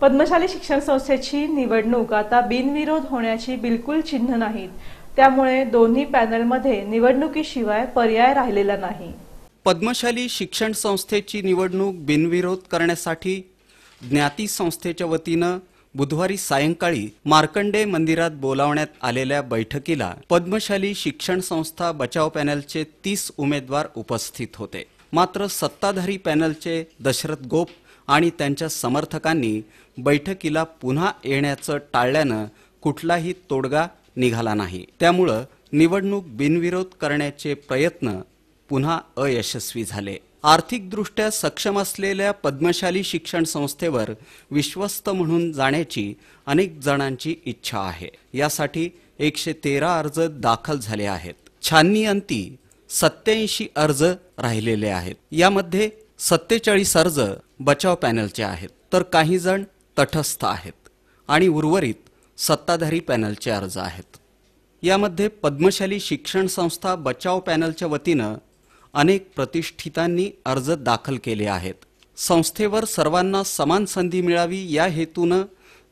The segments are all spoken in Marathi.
पद्मशाली शिक्षण संस्थेची निवडणूक आता बिनविरोध होण्याची बिलकुल चिन्ह नाहीत. त्यामुळे दोन्ही पॅनलमध्ये निवडणुकीशिवाय पर्याय राहिलेला नाही. पद्मशाली शिक्षण संस्थेची निवडणूक बिनविरोध करण्यासाठी ज्ञाती संस्थेच्या वतीनं बुधवारी सायंकाळी मार्कंडे मंदिरात बोलावण्यात आलेल्या बैठकीला पद्मशाली शिक्षण संस्था बचाव पॅनलचे तीस उमेदवार उपस्थित होते. मात्र सत्ताधारी पॅनलचे दशरथ गोप आणि त्यांच्या समर्थकांनी बैठकीला पुन्हा येण्याचं टाळल्यानं कुठलाही तोडगा निघाला नाही. त्यामुळं निवडणूक बिनविरोध करण्याचे प्रयत्न पुन्हा अयशस्वी झाले. आर्थिकदृष्ट्या सक्षम असलेल्या पद्मशाली शिक्षण संस्थेवर विश्वस्त म्हणून जाण्याची अनेक जणांची इच्छा आहे. यासाठी एकशे तेरा अर्ज दाखल झाले आहेत. छाननी अंती सत्याऐंशी अर्ज राहिलेले आहेत. यामध्ये सत्तेचाळीस अर्ज बचाव पॅनलचे आहेत. तर काही जण तटस्थ आहेत आणि उर्वरित सत्ताधारी पॅनलचे अर्ज आहेत. यामध्ये पद्मशाली शिक्षण संस्था बचाव पॅनलच्या वतीनं अनेक प्रतिष्ठितांनी अर्ज दाखल केले आहेत. संस्थेवर सर्वांना समान संधी मिळावी या हेतूनं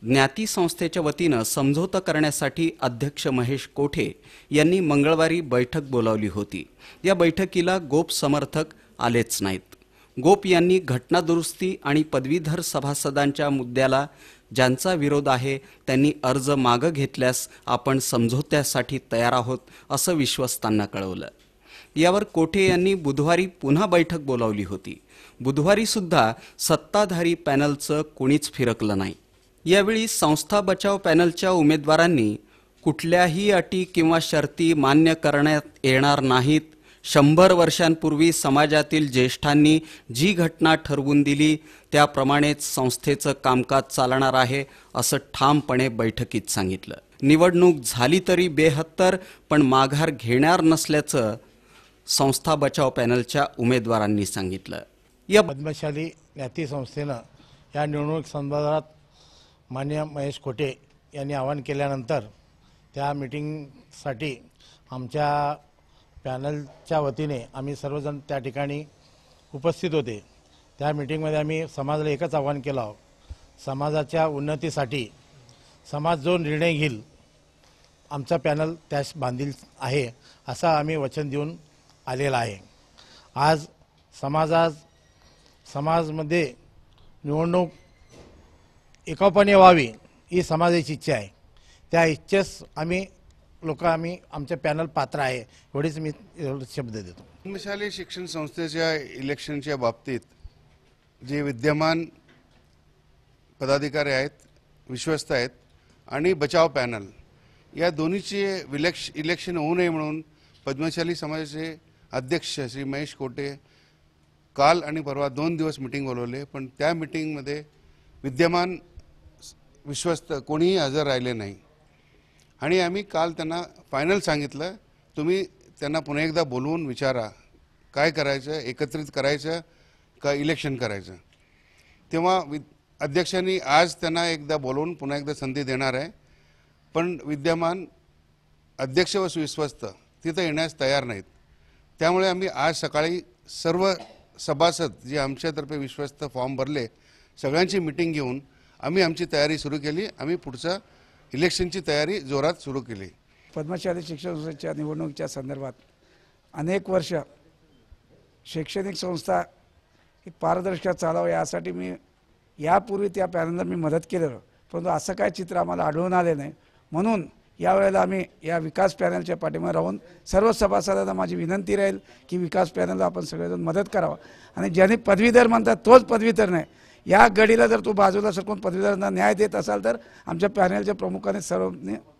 ज्ञाती संस्थेच्या वतीनं समझोता करण्यासाठी अध्यक्ष महेश कोठे यांनी मंगळवारी बैठक बोलावली होती. या बैठकीला गोप समर्थक आलेच नाहीत. गोप यांनी घटनादुरुस्ती आणि पदवीधर सभासदांच्या मुद्द्याला ज्यांचा विरोध आहे त्यांनी अर्ज मागं घेतल्यास आपण समझोत्यासाठी तयार आहोत असं विश्वस्तांना कळवलं. यावर कोठे यांनी बुधवारी पुन्हा बैठक बोलावली होती. बुधवारी सुद्धा सत्ताधारी पॅनलचं कुणीच फिरकलं नाही. यावेळी संस्था बचाव पॅनलच्या उमेदवारांनी कुठल्याही अटी किंवा शर्ती मान्य करण्यात येणार नाहीत शंभर वर्षांपूर्वी समाजातील ज्येष्ठांनी जी घटना ठरवून दिली त्याप्रमाणेच संस्थेचं कामकाज चालणार आहे असं ठामपणे बैठकीत सांगितलं. निवडणूक झाली तरी बेहत्तर पण माघार घेणार नसल्याचं संस्था बचाव पॅनलच्या उमेदवारांनी सांगितलं. या पद्मशाली ज्ञाती संस्थेनं या निवडणूक संदर्भात मान्य महेश खोटे यांनी आवाहन केल्यानंतर त्या मिटिंगसाठी आमच्या पॅनलच्या वतीने आम्ही सर्वजण त्या ठिकाणी उपस्थित होते. त्या मिटिंगमध्ये आम्ही समाजाला एकच आवाहन केलं आहोत. समाजाच्या उन्नतीसाठी समाज जो निर्णय घेईल आमचा पॅनल त्यास बांधील आहे असं आम्ही वचन देऊन आलेला आहे. आज समाजात समाजमध्ये निवडणूक एकापणे व्हावी ही समाजाची इच्छा आहे. त्या इच्छेस आम्ही लोक आम्ही आमचे पॅनल पात्र आहे एवढीच मी शब्द देतो. पद्मशाली शिक्षण संस्थेच्या इलेक्शनच्या बाबतीत जे विद्यमान पदाधिकारी आहेत विश्वस्त आहेत आणि बचाव पॅनल या दोन्हीचे विलेक्श इलेक्शन होऊ नये म्हणून पद्मशाली समाजाचे अध्यक्ष श्री महेश कोटे काल आणि परवा दोन दिवस मिटिंग बोलवले पण त्या मिटिंगमध्ये विद्यमान विश्वस्त कोणीही हजर राहिले नाही. आणि आम्ही काल त्यांना फायनल सांगितलं तुम्ही त्यांना पुन्हा एकदा बोलवून विचारा काय करायचं एकत्रित करायचं का इलेक्शन करायचं? तेव्हा वि अध्यक्षांनी आज त्यांना एकदा बोलवून पुन्हा एकदा संधी देणार आहे. पण विद्यमान अध्यक्ष व सुविश्वस्त तिथं येण्यास तयार नाहीत. त्यामुळे आम्ही आज सकाळी सर्व सभासद जे आमच्यातर्फे विश्वस्त फॉर्म भरले सगळ्यांची मिटिंग घेऊन आम्ही आमची तयारी सुरू केली. आम्ही पुढचं इलेक्शनची तयारी जोरात सुरू केली. पद्मशाली शिक्षण संस्थेच्या निवडणुकीच्या संदर्भात अनेक वर्ष शैक्षणिक संस्था ही पारदर्शक चालावं यासाठी मी यापूर्वी त्या पॅनलला मी मदत केलेलं. परंतु असं काय चित्र आम्हाला आढळून आले नाही. म्हणून यावेळेला आम्ही या विकास पॅनलच्या पाठीमागे राहून सर्व सभासदांना माझी विनंती राहील की विकास पॅनलला आपण सगळेजण मदत करावं. आणि ज्याने पदवीधर म्हणतात तोच पदवीधर नाही या गडीला जर तू बाजूला सरकून पदवीधरांना न्याय देत असाल तर आमच्या पॅनलच्या प्रमुखाने सर्व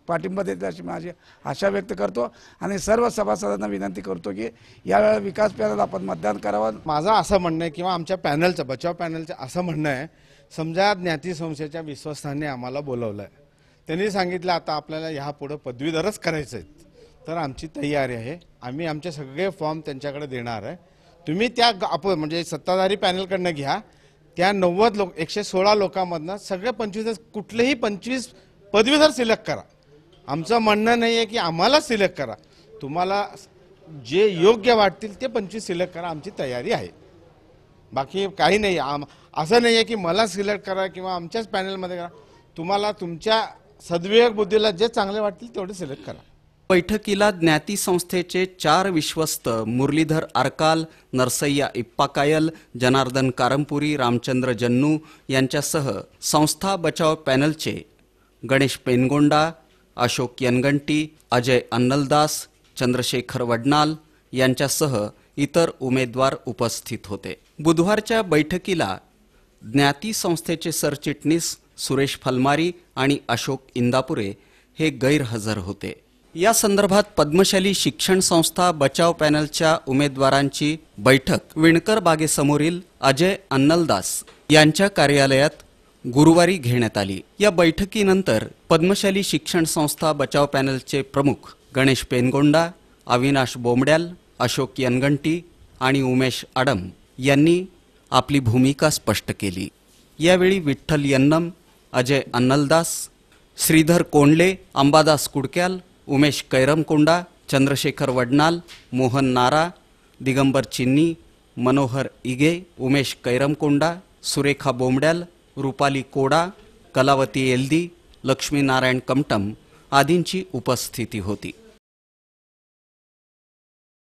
पाठिंबा देतील अशी माझी आशा व्यक्त करतो. आणि सर्व सभासदांना विनंती करतो की यावेळेला विकास पॅनल आपण मतदान करावं. माझं असं म्हणणं आहे किंवा आमच्या पॅनलचं बचाव पॅनलचं असं म्हणणं आहे समजा ज्ञाती संस्थेच्या विश्वस्तांनी आम्हाला बोलवलं आहे त्यांनी सांगितलं आता आपल्याला ह्या पुढं पदवीधरच करायचं आहेत तर आमची तयारी आहे. आम्ही आमचे सगळे फॉर्म त्यांच्याकडे देणार आहे. तुम्ही त्या आपण आप म्हणजे सत्ताधारी पॅनलकडनं घ्या. त्या नव्वद लोक एकशे सोळा लोकांमधनं सगळे पंचवीस कुठलेही पंचवीस पदवीधर सिलेक्ट करा. आमचं म्हणणं नाही आहे की आम्हाला सिलेक्ट करा. तुम्हाला जे योग्य वाटतील ते पंचवीस सिलेक्ट करा आमची तयारी आहे. बाकी काही नाही. आम असं नाही आहे की मला सिलेक्ट करा किंवा आमच्याच पॅनलमध्ये करा. तुम्हाला तुमच्या सद्विवेक बुद्धीला जे चांगले वाटतील तेवढे सिलेक्ट करा. बैठकीला ज्ञाती संस्थेचे चार विश्वस्त मुरलीधर आरकाल नरसय्या इप्पाकायल जनार्दन कारंपुरी रामचंद्र जन्नू यांच्यासह संस्था बचाव पॅनलचे गणेश पेनगोंडा अशोक यनगंटी अजय अन्नलदास चंद्रशेखर वडनाल यांच्यासह इतर उमेदवार उपस्थित होते. बुधवारच्या बैठकीला ज्ञाती संस्थेचे सरचिटणीस सुरेश फलमारी आणि अशोक इंदापुरे हे गैरहजर होते. या संदर्भात पद्मशाली शिक्षण संस्था बचाव पॅनलच्या उमेदवारांची बैठक विणकर बागेसमोरील अजय अन्नलदास यांच्या कार्यालयात गुरुवारी घेण्यात आली. या बैठकीनंतर पद्मशाली शिक्षण संस्था बचाव पॅनलचे प्रमुख गणेश पेनगोंडा अविनाश बोमड्याल अशोक यनगंटी आणि उमेश आडम यांनी आपली भूमिका स्पष्ट केली. यावेळी विठ्ठल यन्नम अजय अन्नलदास श्रीधर कोंडले अंबादास कुडक्याल उमेश कैरमकोंडा चंद्रशेखर वडनाल मोहन नारा दिगंबर चिन्नी मनोहर इगे उमेश कैरमकोंडा सुरेखा बोमड्याल रुपाली कोडा कलावती एल्दी लक्ष्मीनारायण कमटम आदींची उपस्थिती होती.